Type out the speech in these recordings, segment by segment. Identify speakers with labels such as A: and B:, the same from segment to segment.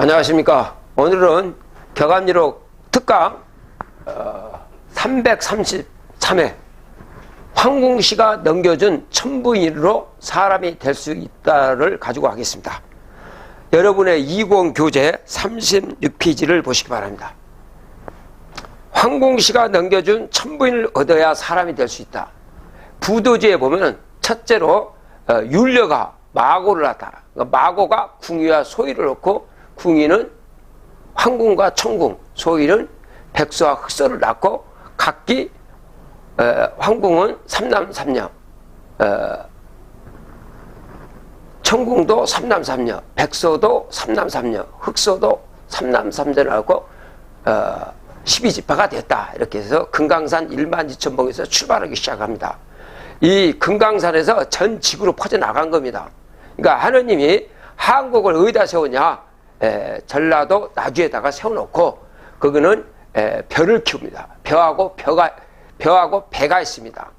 A: 안녕하십니까. 오늘은 격암리록 특강 어, 333회 황궁시가 넘겨준 천부인으로 사람이 될 수 있다를 가지고 하겠습니다. 여러분의 20 교재 36페이지를 보시기 바랍니다. 황궁시가 넘겨준 천부인을 얻어야 사람이 될 수 있다. 부도지에 보면 첫째로 어, 율려가 마고를 낳다. 그러니까 마고가 궁위와 소위를 놓고 궁위는 황궁과 청궁, 소위는 백서와 흑서를 낳고 각기 어, 황궁은 삼남삼녀, 어, 청궁도 삼남삼녀, 백서도 삼남삼녀, 흑서도 삼남삼녀를 하고 어, 12지파가 됐다. 이렇게 해서 금강산 1만 2천봉에서 출발하기 시작합니다. 이 금강산에서 전 지구로 퍼져나간 겁니다. 그러니까 하느님이 한국을 어디다 세우냐? 에, 전라도 나주에다가 세워놓고 거기는 에, 별을 키웁니다. 벼하고 벼가 벼하고 배가 있습니다.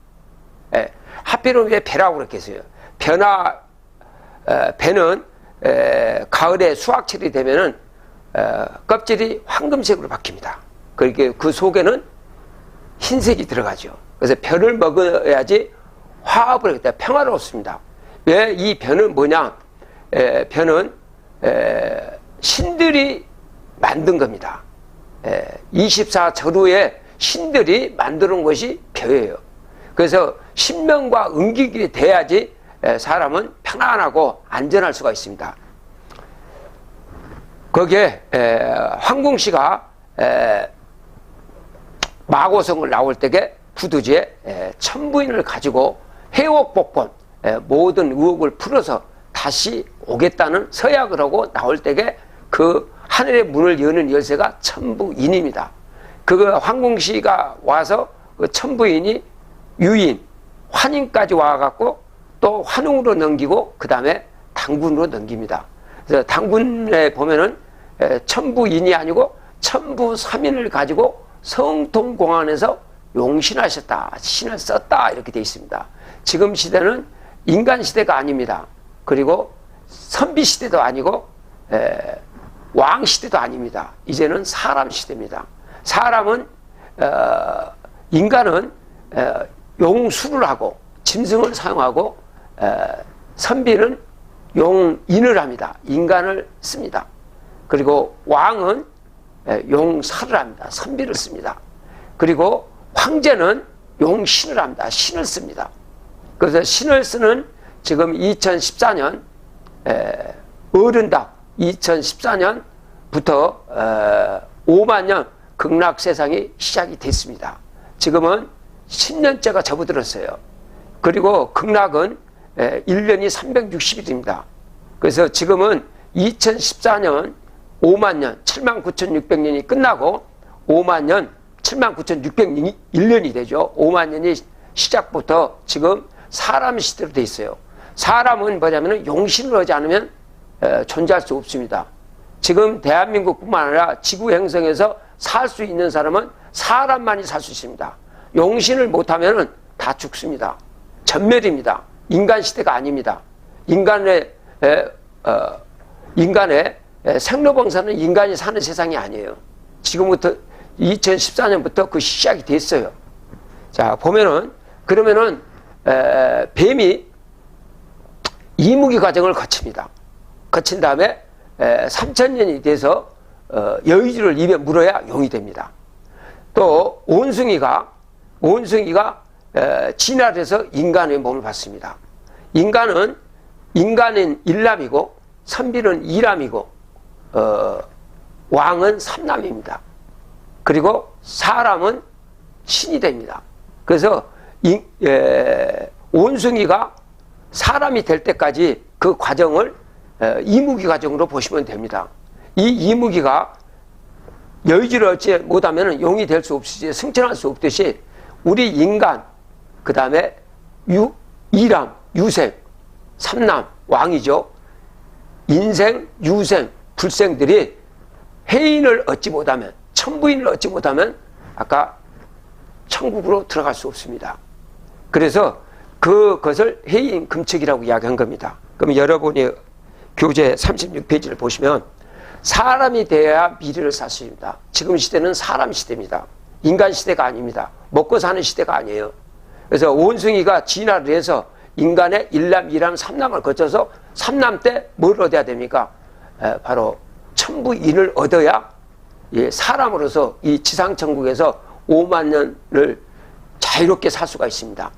A: 에, 하필은 왜 배라고 그렇게 했어요? 벼나 에, 배는 에, 가을에 수확철이 되면은 에, 껍질이 황금색으로 바뀝니다. 그렇게 그 속에는 흰색이 들어가죠. 그래서 벼를 먹어야지 화합을 하겠다. 평화롭습니다. 왜 이 벼는 뭐냐? 에, 벼는 에, 신들이 만든 겁니다. 에, 24절후에 신들이 만드는 것이 벼예요. 그래서 신명과 응기게 돼야지 에, 사람은 편안하고 안전할 수가 있습니다. 거기에 에, 황궁 씨가 에, 마고성을 나올 때에 부두지에 에, 천부인을 가지고 해옥복권 에, 모든 의혹을 풀어서 다시 오겠다는 서약을 하고 나올 때에 그 하늘의 문을 여는 열쇠가 천부인입니다. 그거 황궁시가 와서 그 천부인이 유인, 환인까지 와갖고 또 환웅으로 넘기고 그 다음에 당군으로 넘깁니다. 그래서 당군에 보면은 에, 천부인이 아니고 천부삼인을 가지고 성통공안에서 용신하셨다, 신을 썼다 이렇게 되어 있습니다. 지금 시대는 인간 시대가 아닙니다. 그리고 선비 시대도 아니고 에, 왕 시대도 아닙니다. 이제는 사람 시대입니다. 사람은 어, 인간은 어, 용수를 하고 짐승을 사용하고 어, 선비는 용인을 합니다. 인간을 씁니다. 그리고 왕은 에, 용사를 합니다. 선비를 씁니다. 그리고 황제는 용신을 합니다. 신을 씁니다. 그래서 신을 쓰는 지금 2014년 어른답 2014년부터 5만 년 극락 세상이 시작이 됐습니다. 지금은 10년째가 접어들었어요. 그리고 극락은 1년이 360일입니다. 그래서 지금은 2014년 5만 년, 7만 9,600년이 끝나고 5만 년, 7만 9,601년이 되죠. 5만 년이 시작부터 지금 사람 시대로 돼 있어요. 사람은 뭐냐면 용신을 하지 않으면 에, 존재할 수 없습니다. 지금 대한민국뿐만 아니라 지구 행성에서 살 수 있는 사람은 사람만이 살 수 있습니다. 용신을 못하면 다 죽습니다. 전멸입니다. 인간 시대가 아닙니다. 인간의 에, 어, 인간의 에, 생로병사는 인간이 사는 세상이 아니에요. 지금부터 2014년부터 그 시작이 됐어요. 자 보면은 그러면은 에, 뱀이 이무기 과정을 거칩니다. 거친 다음에 3천년이 돼서 어, 여의주를 입에 물어야 용이 됩니다. 또 온숭이가 온숭이가 진화돼서 인간의 몸을 받습니다. 인간은 인간은 일남이고 선비는 이남이고 어, 왕은 삼남입니다. 그리고 사람은 신이 됩니다. 그래서 인, 에, 온숭이가 사람이 될 때까지 그 과정을 이무기 과정으로 보시면 됩니다. 이 이무기가 여의지를 얻지 못하면 용이 될 수 없이 승천할 수 없듯이 우리 인간 그 다음에 유 이람 유생 삼남 왕이죠. 인생 유생 불생들이 해인을 얻지 못하면 천부인을 얻지 못하면 아까 천국으로 들어갈 수 없습니다. 그래서 그것을 해인 금칙이라고 이야기한 겁니다. 그럼 여러분이 교재 36페이지를 보시면 사람이 되어야 미래를 살 수 있습니다. 지금 시대는 사람 시대입니다. 인간 시대가 아닙니다. 먹고 사는 시대가 아니에요. 그래서 원숭이가 진화를 해서 인간의 일남, 이남, 삼남을 거쳐서 삼남 때 뭘 얻어야 됩니까? 에, 바로 천부인을 얻어야 예, 사람으로서 이 지상천국에서 5만 년을 자유롭게 살 수가 있습니다.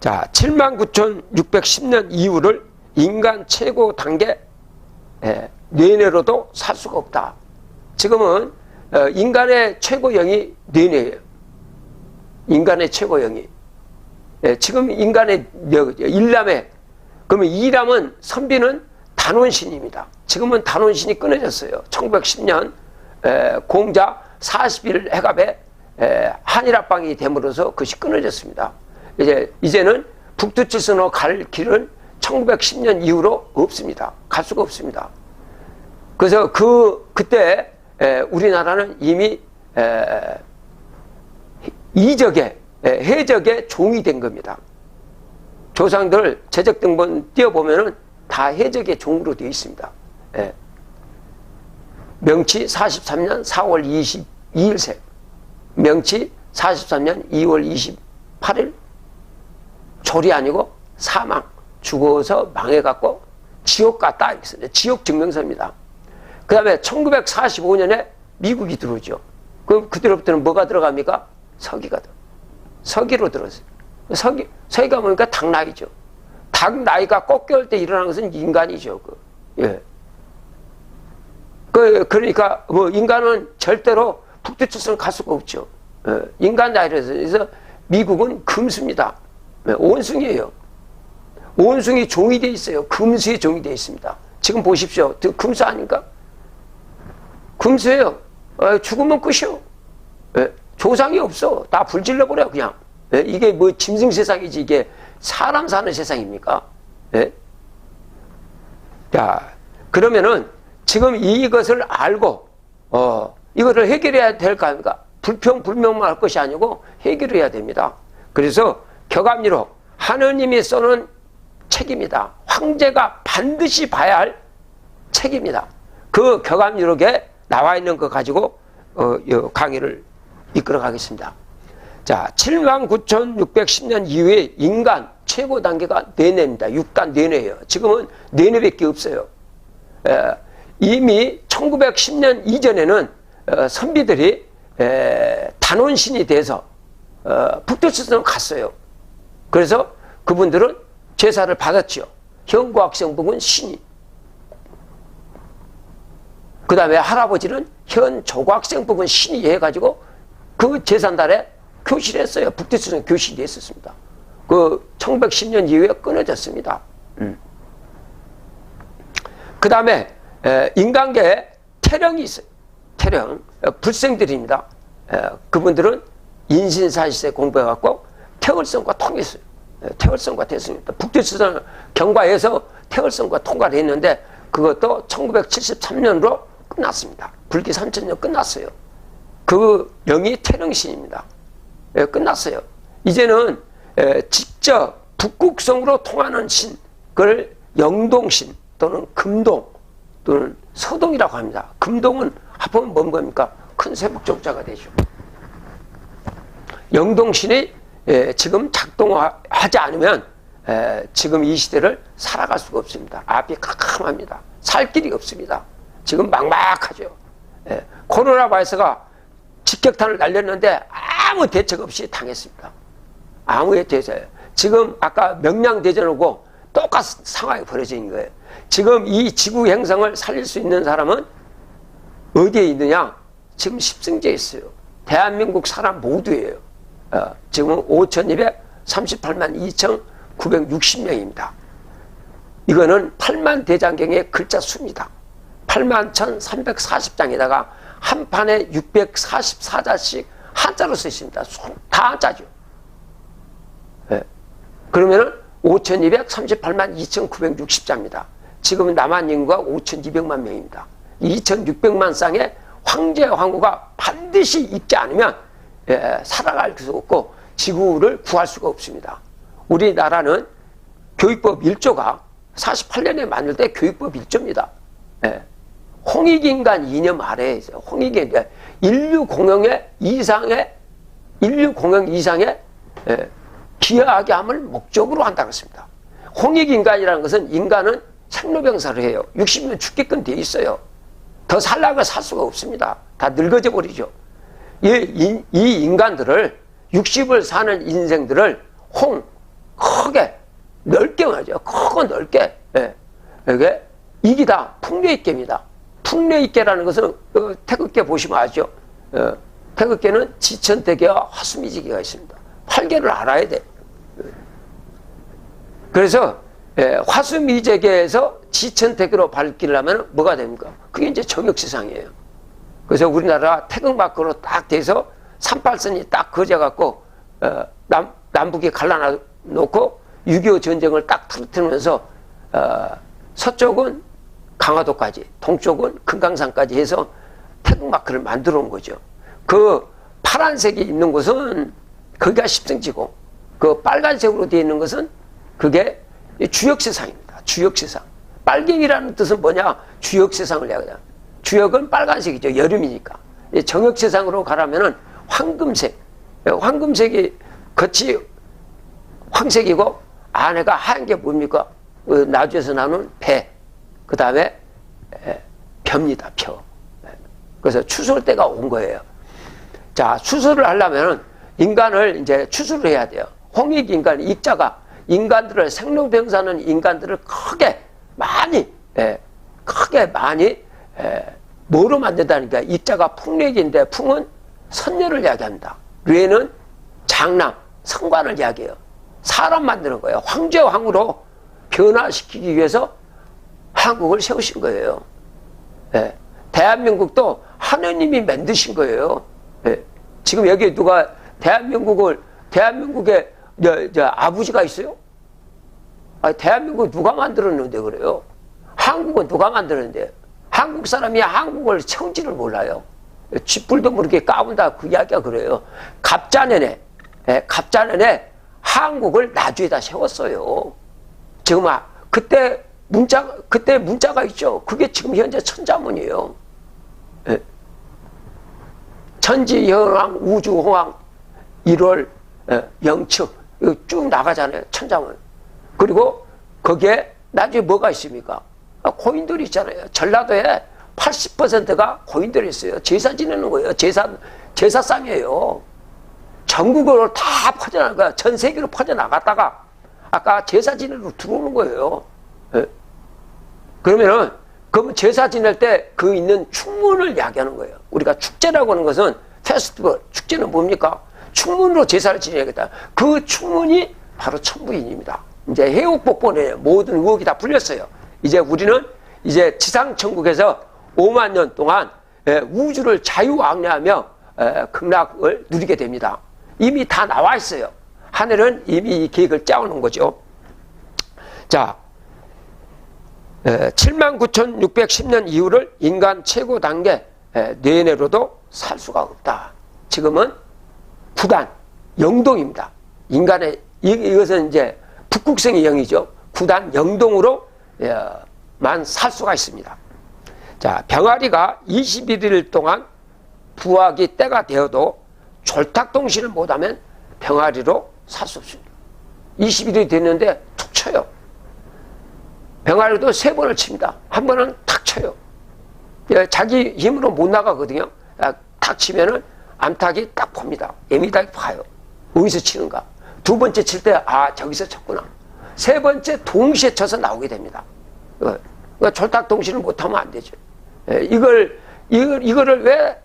A: 자, 79,610년 이후를 인간 최고 단계 예, 뇌뇌로도 살 수가 없다. 지금은 어, 인간의 최고 영이 뇌뇌예요. 인간의 최고 영이. 예, 지금 인간의 일남에 그러면 이람은 선비는 단원신입니다. 지금은 단원신이 끊어졌어요. 1910년 공자 40일 해갑에 한일합방이 됨으로써 그것이 끊어졌습니다. 이제 이제는 북두칠선으로 갈 길은 1910년 이후로 없습니다. 갈 수가 없습니다. 그래서 그 그때 우리나라는 이미 이적의 해적의 종이 된 겁니다. 조상들 제적 등본 띄어보면은 다 해적의 종으로 되어 있습니다. 예. 명치 43년 4월 22일생. 명치 43년 2월 28일. 졸이 아니고 사망. 죽어서 망해갖고 지옥 갔다. 지옥 증명서입니다. 그 다음에 1945년에 미국이 들어오죠. 그럼 그때부터는 뭐가 들어갑니까? 서기가 들어. 서기로 들었어요. 서기, 서기가 보니까 닭나이죠. 닭나이가 꺾여올 때 일어나는 것은 인간이죠. 그. 예. 그, 그러니까 뭐 인간은 절대로 북두칠성 갈 수가 없죠. 예. 인간 나이에서 미국은 금수입니다. 예. 온숭이에요. 온숭이 종이 돼 있어요. 금수의 종이 돼 있습니다. 지금 보십시오. 금수 아닌가? 금수예요. 어, 죽으면 끝이요. 예. 조상이 없어. 다 불질러 버려, 그냥. 예? 이게 뭐 짐승 세상이지, 이게 사람 사는 세상입니까? 예? 자, 그러면은 지금 이것을 알고, 어, 이것을 해결해야 될 거 아닙니까? 불평, 불명만 할 것이 아니고 해결해야 됩니다. 그래서 격암리로 하느님이 써는 책입니다. 황제가 반드시 봐야 할 책입니다. 그 격암리록에 나와 있는 거 가지고 어, 강의를 이끌어 가겠습니다. 자, 7만 9,610년 이후에 인간 최고 단계가 내뇌입니다. 6단 내뇌예요. 지금은 내뇌밖에 없어요. 에, 이미 1910년 이전에는 어, 선비들이 에, 단원신이 돼서 어, 북두칠선으로 갔어요. 그래서 그분들은 제사를 받았죠. 현고학생복은 신이. 그 다음에 할아버지는 현 조각생복은 신이 해가지고 그 제산달에 교실했어요. 북대수는 교실이 있었습니다. 그 1910년 이후에 끊어졌습니다. 음. 그 다음에 인간계에 태령이 있어요. 태령. 불생들입니다. 에, 그분들은 인신사시세 공부해갖고 태월성과 통했어요. 태월성과 됐습니다. 북대수선 경과에서 태월성과 통과를 했는데 그것도 1973년으로 끝났습니다. 불기 3천년 끝났어요. 그 영이 태령신입니다. 예, 끝났어요. 이제는 예, 직접 북극성으로 통하는 신, 그걸 영동신 또는 금동 또는 서동이라고 합니다. 금동은 합하면 뭔 겁니까? 큰 세북적자가 되죠. 영동신이 예, 지금 작동하지 않으면 지금 이 시대를 살아갈 수가 없습니다. 앞이 캄캄합니다. 살 길이 없습니다. 지금 막막하죠. 코로나 바이러스가 직격탄을 날렸는데 아무 대책 없이 당했습니다. 아무 대책. 지금 아까 명량대전하고 똑같은 상황이 벌어진 거예요. 지금 이 지구 행성을 살릴 수 있는 사람은 어디에 있느냐? 지금 십승제에 있어요. 대한민국 사람 모두예요. 어, 지금 5,238만 2,960명입니다. 이거는 8만 대장경의 글자 수입니다. 8만 1,340장에다가 한 판에 644자씩 한자로 쓰십니다. 다 한자죠. 네. 그러면은 5,238만 2,960자입니다. 지금 남한 인구가 5,200만 명입니다. 2,600만 쌍의 황제 황후가 반드시 있지 않으면 예, 살아갈 수 없고 지구를 구할 수가 없습니다. 우리나라는 교육법 1조가 48년에 만들 때 교육법 1조입니다. 예. 홍익인간 이념 아래에 있어요. 홍익인간 인류 공영의 이상의 인류 공영 이상의 예, 기여하게 함을 목적으로 한다고 했습니다. 홍익인간이라는 것은 인간은 생로병사를 해요. 60년 죽게끔 돼 있어요. 더 살라고 살 수가 없습니다. 다 늙어져 버리죠. 이, 이 인간들을 60을 사는 인생들을 홍 크게 넓게 말이죠. 크고 넓게 예. 이게 이기다 풍류익계입니다. 풍류익계라는 것은 어, 태극계 보시면 아죠. 어, 태극계는 지천대계와 화수미지계가 있습니다. 팔계를 알아야 돼. 그래서 예, 화수미제계에서 지천대계로 밝히려면 뭐가 됩니까? 그게 이제 정역시상이에요. 그래서 우리나라 태극 마크로 딱 돼서 38선이 딱 그어져갖고 어, 남, 남북이 갈라놓고 6.25 전쟁을 딱 틀어뜨리면서 어, 서쪽은 강화도까지 동쪽은 금강산까지 해서 태극 마크를 만들어 온 거죠. 그 파란색이 있는 곳은 거기가 십승지고 그 빨간색으로 되어 있는 것은 그게 주역세상입니다. 주역세상. 빨갱이라는 뜻은 뭐냐? 주역세상을 얘기하냐. 주역은 빨간색이죠. 여름이니까. 정역 세상으로 가라면은 황금색. 황금색이 겉이 황색이고 안에가 하얀 게 뭡니까? 그 나주에서 나오는 배. 그 다음에 벼입니다. 벼. 그래서 추수할 때가 온 거예요. 자, 추수를 하려면 인간을 이제 추수를 해야 돼요. 홍익 인간, 익자가 인간들을 생로병사는 인간들을 크게 많이 예, 크게 많이 예, 뭐로 만든다니까 입자가 풍력인데 풍은 선녀를 이야기합니다. 뇌는 장남, 성관을 이야기해요. 사람 만드는 거예요. 황제 왕으로 변화시키기 위해서 한국을 세우신 거예요. 예, 대한민국도 하느님이 만드신 거예요. 예, 지금 여기 누가 대한민국을 대한민국에 저, 저 아버지가 있어요? 아, 대한민국 누가 만들었는데 그래요? 한국은 누가 만들었는데? 한국 사람이 한국을 청지를 몰라요. 쥐뿔도 모르게 까분다 그 이야기가 그래요. 갑자년에 예, 갑자년에 한국을 나주에다 세웠어요. 지금 아, 그때 문자 그때 문자가 있죠. 그게 지금 현재 천자문이에요. 예. 천지현황 우주홍황 1월 예, 영측 쭉 나가잖아요. 천자문. 그리고 거기에 나중에 뭐가 있습니까? 아, 고인돌이 있잖아요. 전라도에 80%가 고인들이 있어요. 제사 지내는 거예요. 제사, 제사상이에요. 전국으로 다 퍼져나가, 전 세계로 퍼져나갔다가 아까 제사 지내러 들어오는 거예요. 예. 그러면은, 그러면 제사 지낼 때 그 있는 충문을 야기하는 거예요. 우리가 축제라고 하는 것은 페스티벌, 축제는 뭡니까? 충문으로 제사를 지내야겠다. 그 충문이 바로 천부인입니다. 이제 해옥복권에 모든 의혹이 다 풀렸어요. 이제 우리는 이제 지상천국에서 5만 년 동안 예, 우주를 자유왕래하며 예, 극락을 누리게 됩니다. 이미 다 나와 있어요. 하늘은 이미 이 계획을 짜오는 거죠. 자, 79,610년 예, 이후를 인간 최고 단계 내내로도 살 수가 없다. 지금은 구단, 영동입니다. 인간의 이것은 이제 북극성의 영이죠. 구단 영동으로 만살 수가 있습니다. 자, 병아리가 21일 동안 부화기 때가 되어도 졸탁동시를 못하면 병아리로 살 수 없습니다. 21일이 됐는데 툭 쳐요. 병아리도 세 번을 칩니다. 한 번은 탁 쳐요. 예, 자기 힘으로 못 나가거든요. 아, 탁 치면은 암탉이 딱 봅니다. 애미닭이 봐요. 어디서 치는가. 두 번째 칠 때, 아, 저기서 쳤구나. 세 번째 동시에 쳐서 나오게 됩니다. 그러니까 동시를 못하면 안 되죠. 예, 이걸, 이걸, 이거를 왜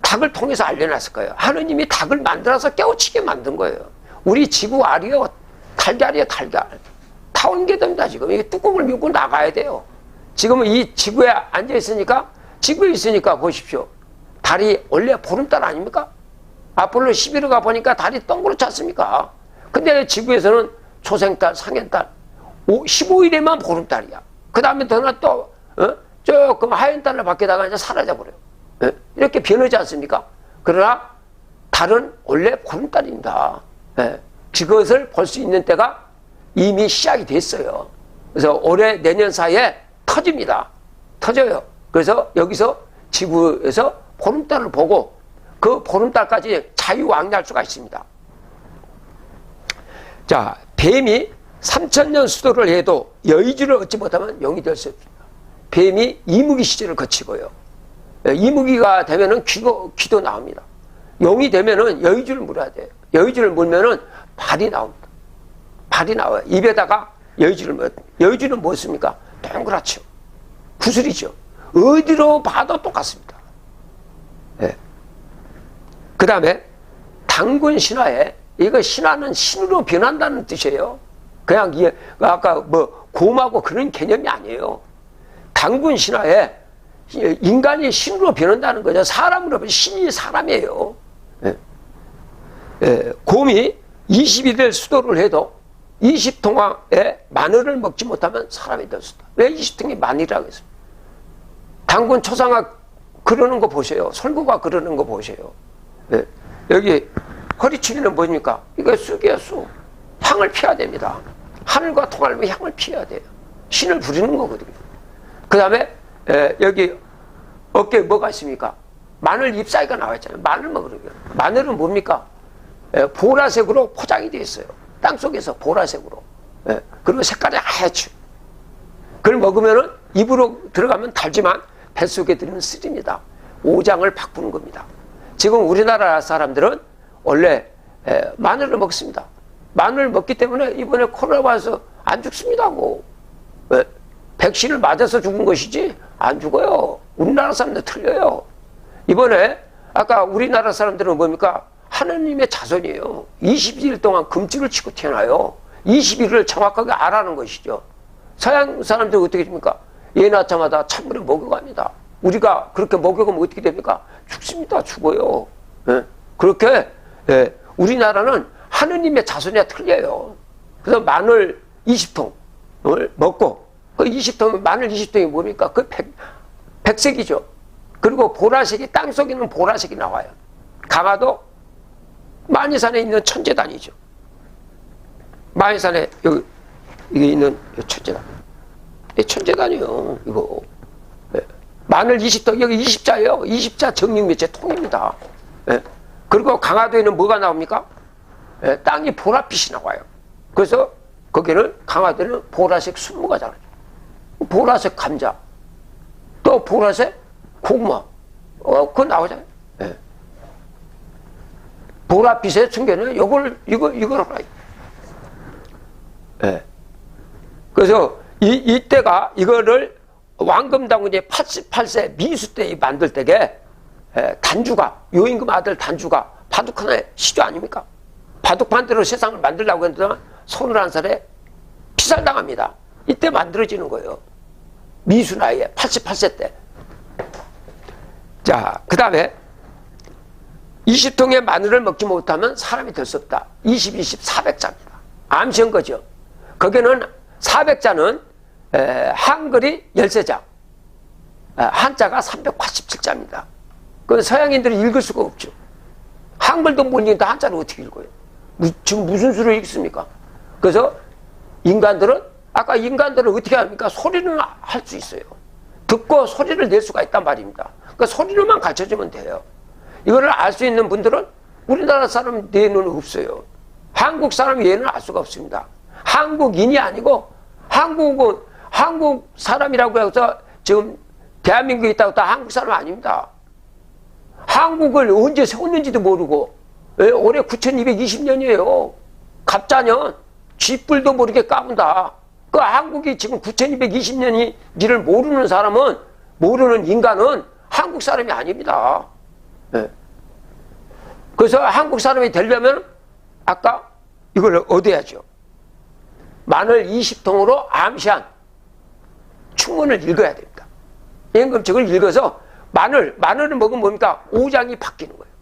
A: 닭을 통해서 알려놨을까요? 하느님이 닭을 만들어서 깨우치게 만든 거예요. 우리 지구 알이요, 달걀이요, 달걀. 타온 게 됩니다, 지금. 이게 뚜껑을 밀고 나가야 돼요. 지금은 이 지구에 앉아있으니까, 지구에 있으니까 보십시오. 달이 원래 보름달 아닙니까? 아폴로 11호 가 보니까 달이 동그랗지 않습니까? 근데 지구에서는 초생달, 상현달, 15일에만 보름달이야. 그 다음에 더나 또, 어? 조금 하얀 달로 바뀌다가 이제 사라져버려요. 어? 이렇게 변하지 않습니까? 그러나 달은 원래 보름달입니다. 예. 그것을 볼 수 있는 때가 이미 시작이 됐어요. 그래서 올해 내년 사이에 터집니다. 터져요. 그래서 여기서 지구에서 보름달을 보고 그 보름달까지 자유왕래할 수가 있습니다. 자, 뱀이 3천년 수도를 해도 여의주를 얻지 못하면 용이 될 수 없습니다. 뱀이 이무기 시절을 거치고요. 예, 이무기가 되면은 귀도, 귀도 나옵니다. 용이 되면은 여의주를 물어야 돼요. 여의주를 물면은 발이 나옵니다. 발이 나와요. 입에다가 여의주를 물, 여의주는 무엇입니까? 동그랗죠. 구슬이죠. 어디로 봐도 똑같습니다. 예. 그 다음에 당군 신화에 이거 신화는 신으로 변한다는 뜻이에요. 그냥 이게 아까 뭐 곰하고 그런 개념이 아니에요. 당군 신화에 인간이 신으로 변한다는 거죠. 사람으로 변 신이 사람이에요. 예. 예, 곰이 21일 수도를 해도 20통화에 마늘을 먹지 못하면 사람이 될 수다. 왜 20통이 마늘이라고 했습니까? 당군 초상화 그러는 거 보세요. 설구가 그러는 거 보세요. 예, 여기 허리춤이는 뭡니까? 이거 쑥이야 쑥. 향을 피해야 됩니다. 하늘과 통하려면 향을 피해야 돼요. 신을 부리는 거거든요. 그 다음에 여기 어깨에 뭐가 있습니까? 마늘 잎사귀가 나와 있잖아요. 마늘 먹으려고요. 마늘은 뭡니까? 에, 보라색으로 포장이 되어 있어요. 땅 속에서 보라색으로. 에, 그리고 색깔이 하얗죠. 그걸 먹으면은 입으로 들어가면 달지만 뱃속에 들으면 쓰립니다. 오장을 바꾸는 겁니다. 지금 우리나라 사람들은 원래 에, 마늘을 먹습니다. 마늘 먹기 때문에 이번에 코로나 와서 안 죽습니다 고. 왜? 백신을 맞아서 죽은 것이지 안 죽어요. 우리나라 사람들 틀려요. 이번에 아까 우리나라 사람들은 뭡니까? 하느님의 자손이에요. 20일 동안 금찍을 치고 태어나요. 20일을 정확하게 알아는 것이죠. 서양 사람들 어떻게 됩니까? 예 낳자마자 찬물에 먹여갑니다. 우리가 그렇게 먹여가면 어떻게 됩니까? 죽습니다. 죽어요. 예? 그렇게 예, 우리나라는 하느님의 자손이야 틀려요. 그래서 마늘 20통을 먹고 그 20통 마늘 20통이 뭡니까? 그 백, 백색이죠. 그리고 보라색이 땅 속에 있는 보라색이 나와요. 강화도 만이산에 있는 천재단이죠. 만이산에 여기 이게 있는 천재단. 이 천재단이요. 이거 예. 마늘 20통 여기 20자예요. 20자 정육매체 통입니다. 예. 그리고 강화도에는 뭐가 나옵니까? 예, 땅이 보랏빛이 나와요. 그래서 거기는 강화도는 보라색 순무가 자라죠. 보라색 감자, 또 보라색 고구마, 어, 그거 나오잖아요. 예. 보랏빛의 충격은 이걸, 이거, 이걸 하라. 예. 그래서 이, 이때가 이거를 왕금당군이 88세 미수 때 만들 때게 예, 단주가, 요임금 아들 단주가 바둑 하나의 시조 아닙니까? 바둑판대로 세상을 만들려고 했는데 서른한 살에 피살당합니다. 이때 만들어지는 거예요. 미수 나이에 88세 때. 자, 그 다음에 20통의 마늘을 먹지 못하면 사람이 될 수 없다. 20, 20, 400자입니다. 암시한 거죠. 거기는 400자는 한글이 13자, 한자가 387자입니다. 그 서양인들이 읽을 수가 없죠. 한글도 못 읽는데 한자를 어떻게 읽어요? 지금 무슨 수를 읽습니까? 그래서 인간들은 아까 인간들은 어떻게 합니까? 소리는 할 수 있어요. 듣고 소리를 낼 수가 있단 말입니다. 그러니까 소리로만 가르쳐주면 돼요. 이거를 알 수 있는 분들은 우리나라 사람 뇌는 없어요. 한국 사람 얘는 알 수가 없습니다. 한국인이 아니고 한국은 한국 사람이라고 해서 지금 대한민국에 있다고 다 한국 사람 아닙니다. 한국을 언제 세웠는지도 모르고 예, 올해 9220년이에요. 갑자년 쥐뿔도 모르게 까분다. 그 한국이 지금 9220년이를 모르는 사람은 모르는 인간은 한국 사람이 아닙니다. 네. 그래서 한국 사람이 되려면 아까 이걸 얻어야죠. 마늘 20통으로 암시한 충문을 읽어야 됩니다. 임금책을 읽어서 마늘, 마늘을 먹으면 뭡니까? 오장이 바뀌는 거예요.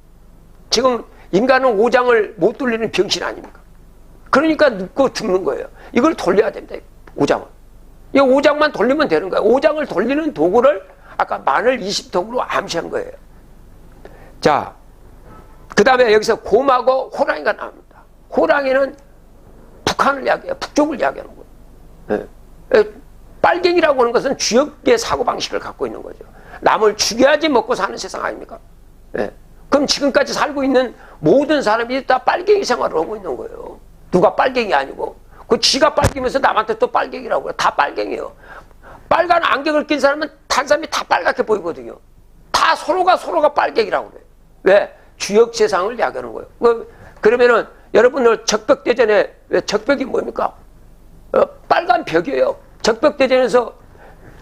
A: 지금 인간은 오장을 못 돌리는 병신 아닙니까? 그러니까 눕고 듣는 거예요. 이걸 돌려야 됩니다. 오장을. 이 오장만 돌리면 되는 거예요. 오장을 돌리는 도구를 아까 마늘 20통으로 암시한 거예요. 자, 그 다음에 여기서 곰하고 호랑이가 나옵니다. 호랑이는 북한을 이야기해요. 북쪽을 이야기하는 거예요. 예. 빨갱이라고 하는 것은 주역의 사고방식을 갖고 있는 거죠. 남을 죽여야지 먹고 사는 세상 아닙니까? 예. 그럼 지금까지 살고 있는 모든 사람이 다 빨갱이 생활을 하고 있는 거예요. 누가 빨갱이 아니고. 그 지가 빨기면서 남한테 또 빨갱이라고 그래. 다 빨갱이에요. 빨간 안경을 낀 사람은 단 사람이 다 빨갛게 보이거든요. 다 서로가 서로가 빨갱이라고 그래요. 왜? 주역 세상을 야기하는 거예요. 그- 그러면은 여러분들 적벽대전에 왜 적벽이 뭡니까? 어, 빨간 벽이에요. 적벽대전에서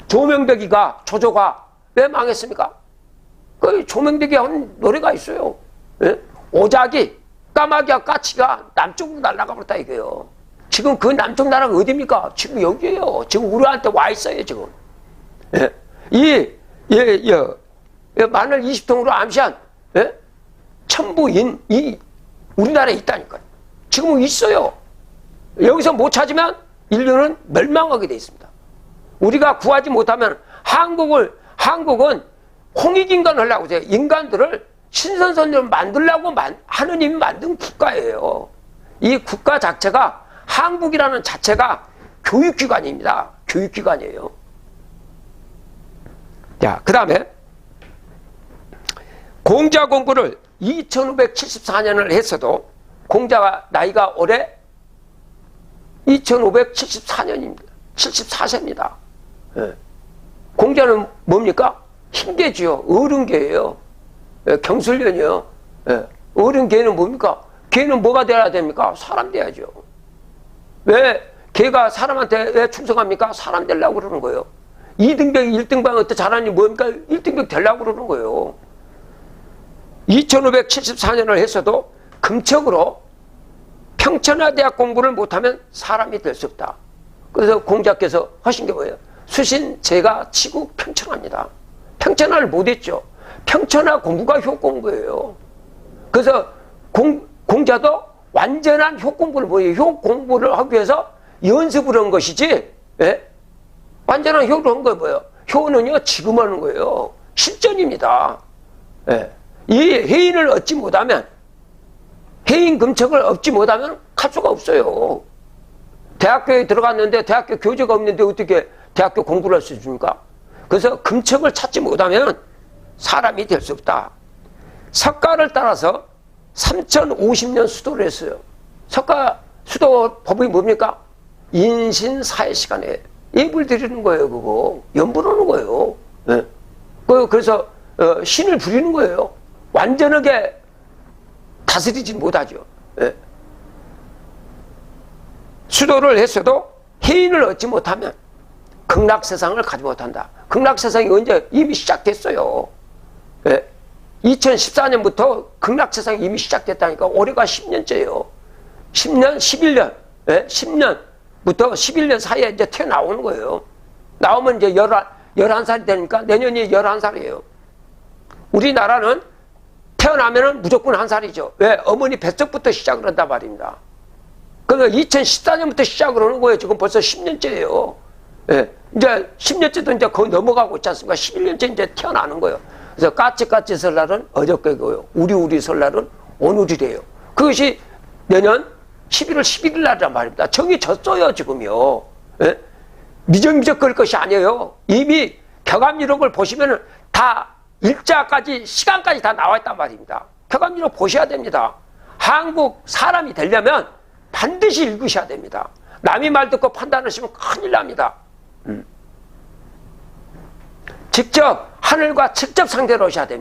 A: 조명벽이가 조조가 왜 망했습니까? 그 조명벽이 한 노래가 있어요. 예? 오작이 까마귀와 까치가 남쪽으로 날아가 버렸다 이거예요. 지금 그 남쪽 나라가 어디입니까? 지금 여기에요. 지금 우리한테 와 있어요 지금. 예? 이 예, 예, 예, 마늘 20통으로 암시한 예? 천부인 이 우리나라에 있다니까요. 지금 있어요. 여기서 못 찾으면 인류는 멸망하게 돼 있습니다. 우리가 구하지 못하면 한국을 한국은 홍익인간 하려고 해요. 인간들을 신선선으로 만들려고 만, 하느님이 만든 국가예요. 이 국가 자체가 한국이라는 자체가 교육기관입니다. 교육기관이에요. 자, 그 다음에 공자 공부를 2574년을 했어도 공자가 나이가 올해 2574년입니다. 74세입니다. 예. 공자는 뭡니까? 흰개지요. 어른개예요. 예, 경술련이요. 예. 어른개는 뭡니까? 개는 뭐가 돼야 됩니까? 사람 돼야죠. 왜 개가 사람한테 왜 충성합니까? 사람 되려고 그러는 거예요. 2등병이 1등병 어때 잘하니 뭡니까? 1등병 되려고 그러는 거예요. 2574년을 했어도 금척으로 평천화대학 공부를 못하면 사람이 될 수 없다. 그래서 공자께서 하신 게 뭐예요? 수신 제가 치고 평천합니다. 평천화를 못했죠. 평천화 공부가 효공부예요. 그래서 공, 공자도 완전한 효공부를 뭐예요? 효공부를 하기 위해서 연습을 한 것이지, 예? 완전한 효를 한 거예요. 뭐예요? 효는요, 지금 하는 거예요. 실전입니다. 예. 이 해인을 얻지 못하면, 해인 금척을 얻지 못하면 갈 수가 없어요. 대학교에 들어갔는데 대학교 교재가 없는데 어떻게 대학교 공부를 할 수 있습니까? 그래서 금척을 찾지 못하면 사람이 될 수 없다. 석가를 따라서 3050년 수도를 했어요. 석가 수도 법이 뭡니까? 인신 사회 시간에 예불 드리는 거예요, 그거. 연불하는 거예요. 예. 그- 그래서 어, 신을 부리는 거예요. 완전하게 다스리지 못하죠. 예. 수도를 했어도 해인을 얻지 못하면 극락 세상을 가지 못한다. 극락 세상이 언제 이미 시작됐어요. 예. 2014년부터 극락 세상이 이미 시작됐다니까 올해가 10년째예요. 10년, 11년, 예? 10년부터 11년 사이에 이제 튀어나오는 거예요. 나오면 이제 11, 11살이 되니까 내년이 11살이에요. 우리나라는 태어나면은 무조건 한 살이죠. 왜? 어머니 뱃속부터 시작을 한단 말입니다. 그러면 2014년부터 시작을 하는 거예요. 지금 벌써 10년째예요. 예. 이제 10년째도 이제 거의 넘어가고 있지 않습니까? 11년째 이제 태어나는 거예요. 그래서 까치까치 설날은 어저께고요. 우리우리 설날은 오늘이래요. 그것이 내년 11월 11일 날이란 말입니다. 정이 졌어요, 지금요. 예? 미적미적 그럴 것이 아니에요. 이미 격암기록을 보시면은 다 일자까지, 시간까지 다 나와 있단 말입니다. 격암기록 보셔야 됩니다. 한국 사람이 되려면 반드시 읽으셔야 됩니다. 남이 말 듣고 판단하시면 큰일 납니다. 음. 직접 하늘과 직접 상대로 하셔야 됩니다.